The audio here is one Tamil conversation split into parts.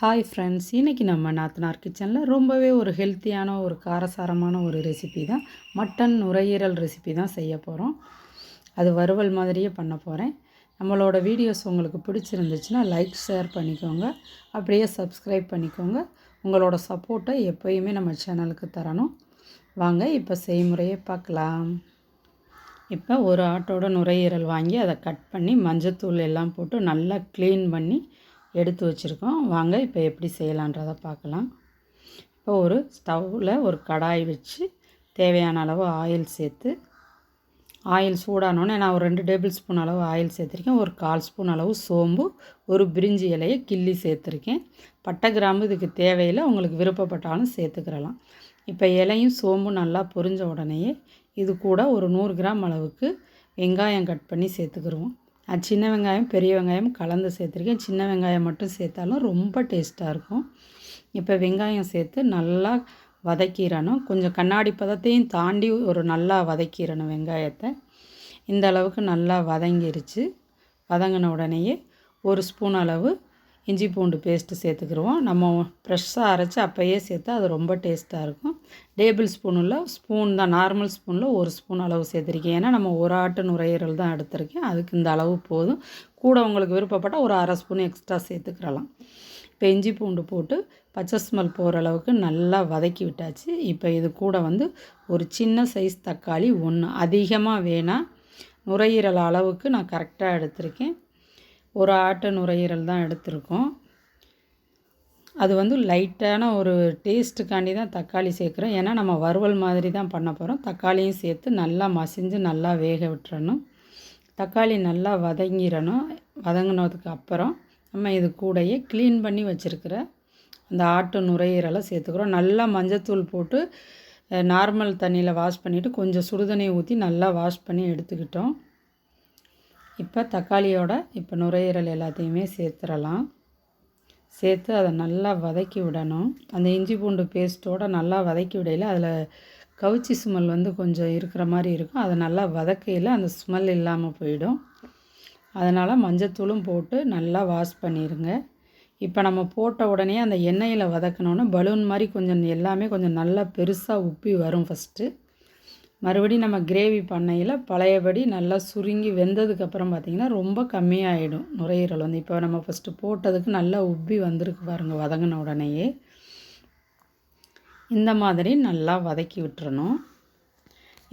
ஹாய் ஃப்ரெண்ட்ஸ் இன்றைக்கி நம்ம நாத்தனார் கிச்சனில் ரொம்பவே ஒரு ஹெல்த்தியான ஒரு காரசாரமான ஒரு ரெசிபி தான். மட்டன் நுரையீரல் ரெசிபி தான் செய்ய போகிறோம் அது வறுவல் மாதிரியே பண்ண போகிறேன் நம்மளோட வீடியோஸ் உங்களுக்கு பிடிச்சிருந்துச்சுன்னா லைக் ஷேர் பண்ணிக்கோங்க. அப்படியே சப்ஸ்கிரைப் பண்ணிக்கோங்க. உங்களோட சப்போர்ட்டை எப்போயுமே நம்ம சேனலுக்கு தரணும். வாங்க இப்போ செய்முறையை பார்க்கலாம். இப்போ ஒரு ஆட்டோட நுரையீரல் வாங்கி அதை கட் பண்ணி மஞ்சத்தூள் எல்லாம் போட்டு நல்லா க்ளீன் பண்ணி எடுத்து வச்சுருக்கோம். வாங்க இப்போ எப்படி செய்யலான்றதை பார்க்கலாம். இப்போ ஒரு ஸ்டவ்வில் ஒரு கடாய் வச்சு தேவையான அளவு ஆயில் சேர்த்து ஆயில் சூடானோடனே நான் ஒரு ரெண்டு டேபிள் ஸ்பூன் அளவு ஆயில் சேர்த்துருக்கேன். ஒரு கால் ஸ்பூன் அளவு சோம்பு ஒரு பிரிஞ்சி இலையை கிள்ளி சேர்த்துருக்கேன். பட்டை கிராம்பு இதுக்கு தேவையில்லை உங்களுக்கு விருப்பப்பட்டாலும் சேர்த்துக்கிறலாம். இப்போ இலையும் சோம்பும் நல்லா பொரிஞ்ச உடனேயே இது கூட ஒரு நூறு கிராம் அளவுக்கு வெங்காயம் கட் பண்ணி சேர்த்துக்கிருவோம். நான் சின்ன வெங்காயம் பெரிய வெங்காயம் கலந்து சேர்த்துருக்கேன். சின்ன வெங்காயம் மட்டும் சேர்த்தாலும் ரொம்ப டேஸ்ட்டாக இருக்கும். இப்போ வெங்காயம் சேர்த்து நல்லா வதக்கிடணும். கொஞ்சம் கண்ணாடி பதத்தையும் தாண்டி ஒரு நல்லா வதக்கிடணும் வெங்காயத்தை. இந்த அளவுக்கு நல்லா வதங்கிருச்சு. வதங்கின உடனேயே ஒரு ஸ்பூன் அளவு இஞ்சி பூண்டு பேஸ்ட்டு சேர்த்துக்கிடுவோம். நம்ம ஃப்ரெஷ்ஷாக அரைச்சி அப்போயே சேர்த்து அது ரொம்ப டேஸ்ட்டாக இருக்கும். டேபிள் ஸ்பூனில் ஸ்பூன் தான் நார்மல் ஸ்பூனில் ஒரு ஸ்பூன் அளவு சேர்த்துருக்கேன். ஏன்னா நம்ம ஒரு ஆட்டு நுரையீரல் தான் எடுத்திருக்கேன். அதுக்கு இந்த அளவு போதும். கூட உங்களுக்கு விருப்பப்பட்டால் ஒரு அரை ஸ்பூன் எக்ஸ்ட்ரா சேர்த்துக்கிறலாம் இப்போ இஞ்சி பூண்டு போட்டு பச்சை ஸ்மெல் போகிற அளவுக்கு நல்லா வதக்கி விட்டாச்சு. இப்போ இது கூட வந்து ஒரு சின்ன சைஸ் தக்காளி ஒன்று. அதிகமாக வேணாம் நுரையீரல் அளவுக்கு நான் கரெக்டாக எடுத்திருக்கேன். ஒரு ஆட்டு நுரையீரல் தான் எடுத்திருக்கோம். அது வந்து லைட்டான ஒரு டேஸ்ட்டுக்காண்டி தான் தக்காளி சேர்க்குறோம். ஏன்னா நம்ம வறுவல் மாதிரி தான் பண்ண போகிறோம் தக்காளியும் சேர்த்து நல்லா மசிஞ்சு நல்லா வேக விட்டுறணும். தக்காளி நல்லா வதங்கிடணும் வதங்கினதுக்கு அப்புறம் நம்ம இது கூடயே க்ளீன் பண்ணி வச்சுருக்கிற அந்த ஆட்டு நுரையீரலை சேர்த்துக்கிறோம். நல்லா மஞ்சத்தூள் போட்டு நார்மல் தண்ணியில் வாஷ் பண்ணிவிட்டு கொஞ்சம் சுடுதண்ணியை ஊற்றி நல்லா வாஷ் பண்ணி எடுத்துக்கிட்டோம். இப்போ தக்காளியோட இப்போ நுரையீரல் எல்லாத்தையுமே சேர்த்துடலாம் சேர்த்து அதை நல்லா வதக்கி விடணும். அந்த இஞ்சி பூண்டு பேஸ்ட்டோடு நல்லா வதக்கி விடையில் அதில் கவுச்சி ஸ்மெல் வந்து கொஞ்சம் இருக்கிற மாதிரி இருக்கும். அதை நல்லா வதக்கையில் அந்த ஸ்மெல் இல்லாமல் போயிடும். அதனால் மஞ்சத்தூளும் போட்டு நல்லா வாஷ் பண்ணிடுங்க இப்போ நம்ம போட்ட உடனே அந்த எண்ணெயில் வதக்கினோன்னே பலூன் மாதிரி கொஞ்சம் எல்லாமே கொஞ்சம் நல்லா பெருசாக உப்பி வரும் ஃபஸ்ட்டு மறுபடியும் நம்ம கிரேவி பண்ணையில் பழையபடி நல்லா சுருங்கி வெந்ததுக்கப்புறம் பார்த்திங்கன்னா ரொம்ப கம்மியாகிடும் நுரையீரல் வந்து. இப்போ நம்ம ஃபஸ்ட்டு போட்டதுக்கு நல்லா உப்பி வந்திருக்கு பாருங்கள் வதங்கின உடனேயே. இந்த மாதிரி நல்லா வதக்கி விட்டுறணும்.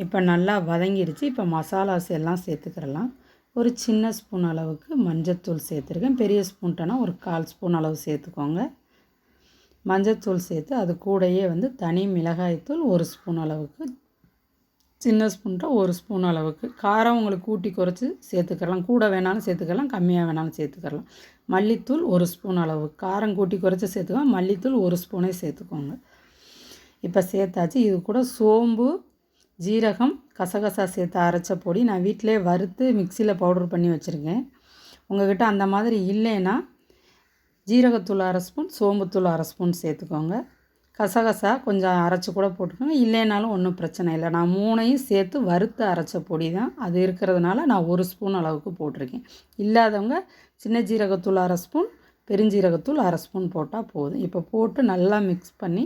இப்போ நல்லா வதங்கிடுச்சு இப்போ மசாலாஸ் எல்லாம் சேர்த்துக்கிறலாம். ஒரு சின்ன ஸ்பூன் அளவுக்கு மஞ்சத்தூள் சேர்த்துருக்கேன். பெரிய ஸ்பூன்ட்டனா ஒரு கால் ஸ்பூன் அளவு சேர்த்துக்கோங்க. மஞ்சத்தூள் சேர்த்து அது கூடயே வந்து தனி மிளகாய்த்தூள் ஒரு ஸ்பூன் அளவுக்கு சின்ன ஸ்பூன்ட்ட ஒரு ஸ்பூன் அளவுக்கு. காரம் உங்களுக்கு கூட்டி குறைச்சி சேர்த்துக்கலாம். கூட வேணாலும் சேர்த்துக்கலாம் கம்மியாக வேணாலும் சேர்த்துக்கலாம். மல்லித்தூள் ஒரு ஸ்பூன் அளவு. காரம் கூட்டி குறைச்சி சேர்த்துக்கோங்க. மல்லித்தூள் ஒரு ஸ்பூனே சேர்த்துக்கோங்க. இப்போ சேர்த்தாச்சு. இது கூட சோம்பு ஜீரகம் கசகசா சேர்த்து அரைச்ச பொடி. நான் வீட்டிலே வறுத்து மிக்சியில் பவுடர் பண்ணி வச்சுருக்கேன். உங்கள்கிட்ட அந்த மாதிரி இல்லைன்னா ஜீரகத்தூள் அரை ஸ்பூன் சோம்புத்தூள் அரை ஸ்பூன் சேர்த்துக்கோங்க. கசகசா கொஞ்சம் அரைச்சி கூட போட்டுக்கோங்க. இல்லைனாலும் ஒன்றும் பிரச்சனை இல்லை. நான் மூணையும் சேர்த்து வறுத்து அரைச்ச பொடி தான். அது இருக்கிறதுனால நான் ஒரு ஸ்பூன் அளவுக்கு போட்டிருக்கேன். இல்லாதவங்க சின்ன ஜீரகத்தூள் அரை ஸ்பூன் பெருஞ்சீரகத்தூள் அரை ஸ்பூன் போட்டால் போதும். இப்போ போட்டு நல்லா மிக்ஸ் பண்ணி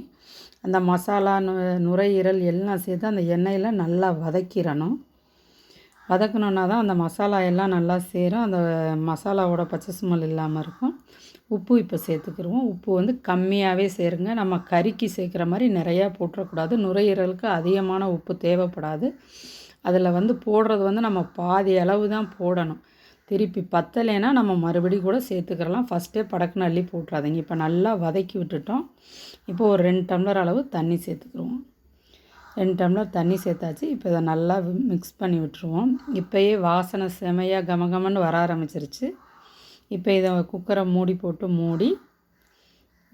அந்த மசாலா நு நுரையீரல் எல்லாம் சேர்த்து அந்த எண்ணெயில் நல்லா வதக்கிடணும். வதக்கணுன்னா தான் அந்த மசாலா எல்லாம் நல்லா சேரும். அந்த மசாலாவோட பச்சை சுமல் இல்லாமல் இருக்கும். உப்பு இப்போ சேர்த்துக்கிடுவோம் உப்பு வந்து கம்மியாகவே சேருங்க. நம்ம கறிக்கு சேர்க்குற மாதிரி நிறையா போட்டுறக்கூடாது. நுரையீரலுக்கு அதிகமான உப்பு தேவைப்படாது. அதில் வந்து போடுறது வந்து நம்ம பாதி அளவு தான் போடணும். திருப்பி பத்தலைன்னா நம்ம மறுபடி கூட சேர்த்துக்கிறலாம் ஃபஸ்ட்டே படக்குன்னு அள்ளி போட்டுறாதீங்க. இப்போ நல்லா வதக்கி விட்டுட்டோம். இப்போ ஒரு ரெண்டு டம்ளர் அளவு தண்ணி சேர்த்துக்கிருவோம். ரெண்டு டம்ளர் தண்ணி சேர்த்தாச்சு. இப்போ இதை நல்லா மிக்ஸ் பண்ணி விட்டுருவோம். இப்போயே வாசனை செமையாக கமகமன்னு வர ஆரம்பிச்சிருச்சு. இப்போ இதை குக்கரை மூடி போட்டு மூடி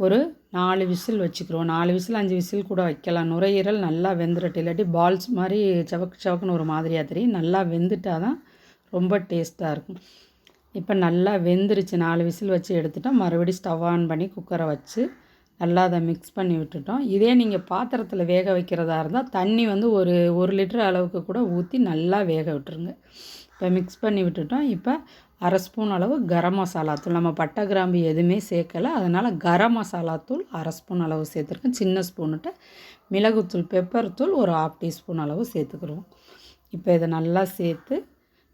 ஒரு நாலு விசில் வச்சுக்கிறோம் நாலு விசில் அஞ்சு விசில் கூட வைக்கலாம். நுரையீரல் நல்லா வெந்துடட்டு இல்லாட்டி பால்ஸ் மாதிரி சவக்கு சவக்குன்னு ஒரு மாதிரியாக தெரியும். நல்லா வெந்துட்டால் தான் ரொம்ப டேஸ்ட்டாக இருக்கும். இப்போ நல்லா வெந்துருச்சு. நாலு விசில் வச்சு எடுத்துட்டால் மறுபடியும் ஸ்டவ் ஆன் பண்ணி குக்கரை வச்சு நல்லா அதை மிக்ஸ் பண்ணி விட்டுட்டோம். இதே நீங்கள் பாத்திரத்தில் வேக வைக்கிறதா இருந்தால் தண்ணி வந்து ஒரு ஒரு லிட்டர் அளவுக்கு கூட ஊற்றி நல்லா வேக விட்டுருங்க. இப்போ மிக்ஸ் பண்ணி விட்டுட்டோம். இப்போ அரை ஸ்பூன் அளவு கரம் மசாலா தூள். நம்ம பட்டை கிராம்பு எதுவுமே சேர்க்கலை. அதனால் கரம் மசாலா தூள் அரை ஸ்பூன் அளவு சேர்த்துருக்கேன். சின்ன ஸ்பூனுட்டு மிளகுத்தூள் பெப்பர் தூள் ஒரு ஹாஃப் டீஸ்பூன் அளவு சேர்த்துக்குருவோம். இப்போ இதை நல்லா சேர்த்து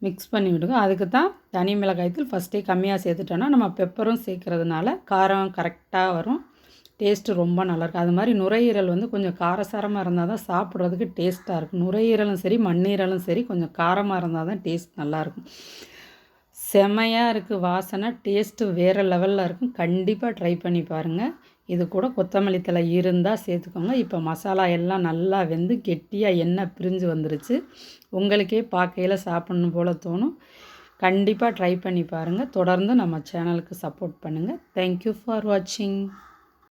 மிக்ஸ் பண்ணி விடுங்க. அதுக்கு தான் தனி மிளகாய் தூள் ஃபஸ்ட்டே கம்மியாக சேர்த்துட்டோன்னா நம்ம பெப்பரும் சேர்க்குறதுனால காரம் கரெக்டாக வரும். டேஸ்ட்டு ரொம்ப நல்லாயிருக்கும் அது மாதிரி நுரையீரல் வந்து கொஞ்சம் காரசாரமாக இருந்தால் தான் சாப்பிட்றதுக்கு டேஸ்ட்டாக இருக்கும். நுரையீரலும் சரி மண்ணீரலும் சரி கொஞ்சம் காரமாக இருந்தால் தான் டேஸ்ட் நல்லாயிருக்கும். செமையாக இருக்குது வாசனை. டேஸ்ட்டு வேறு லெவலில் இருக்கும். கண்டிப்பாக ட்ரை பண்ணி பாருங்கள் இது கூட கொத்தமல்லி தழை இருந்தால் சேர்த்துக்கோங்க. இப்போ மசாலா எல்லாம் நல்லா வெந்து கெட்டியாக எண்ணெய் பிரிஞ்சு வந்துருச்சு. உங்களுக்கே பார்க்கையில் சாப்பிட்ணும் போல் தோணும். கண்டிப்பாக ட்ரை பண்ணி பாருங்கள் தொடர்ந்து நம்ம சேனலுக்கு சப்போர்ட் பண்ணுங்கள் தேங்க்யூ ஃபார் வாட்சிங்